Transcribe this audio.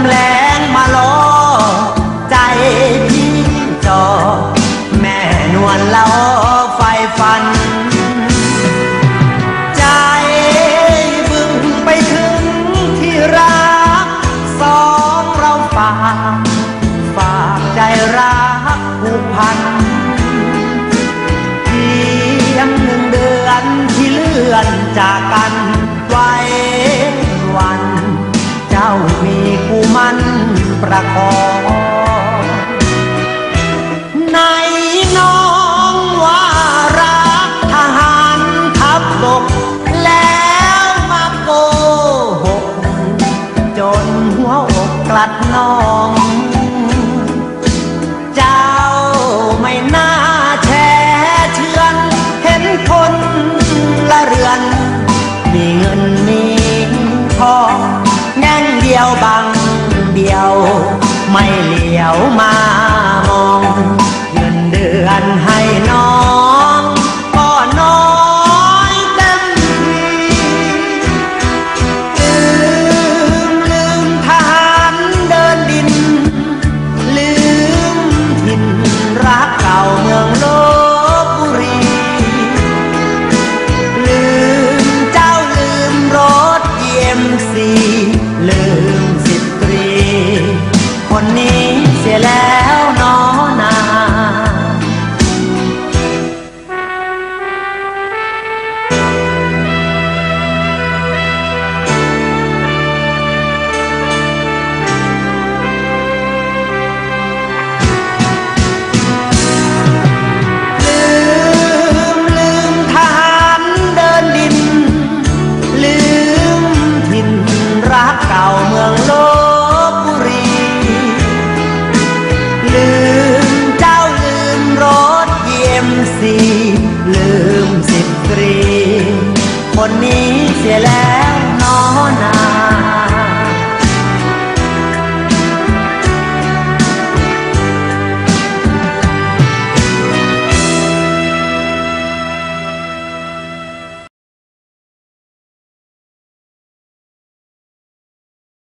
ำแรงมาล้อใจพี่จอ แม่นวลล้อไฟฟัน ใจบึงไปถึงที่รักสองเราฝากฝากใจรักผูกพันเพียงหนึ่งเดือนที่เลื่อนจากกัน ประคองในน้องว่ารักทหารทัพบก แล้วมาโกหก จนหัวอกกลัดน้อง เจ้าไม่น่าแช่เชือน เห็นคนละเรือน มีเงินมีทองแง่งเดียวบังเดียว ไม่เหลียวมามอง เงินเดือนให้ีลืมสิบตรี คนนี้เสียแล้ว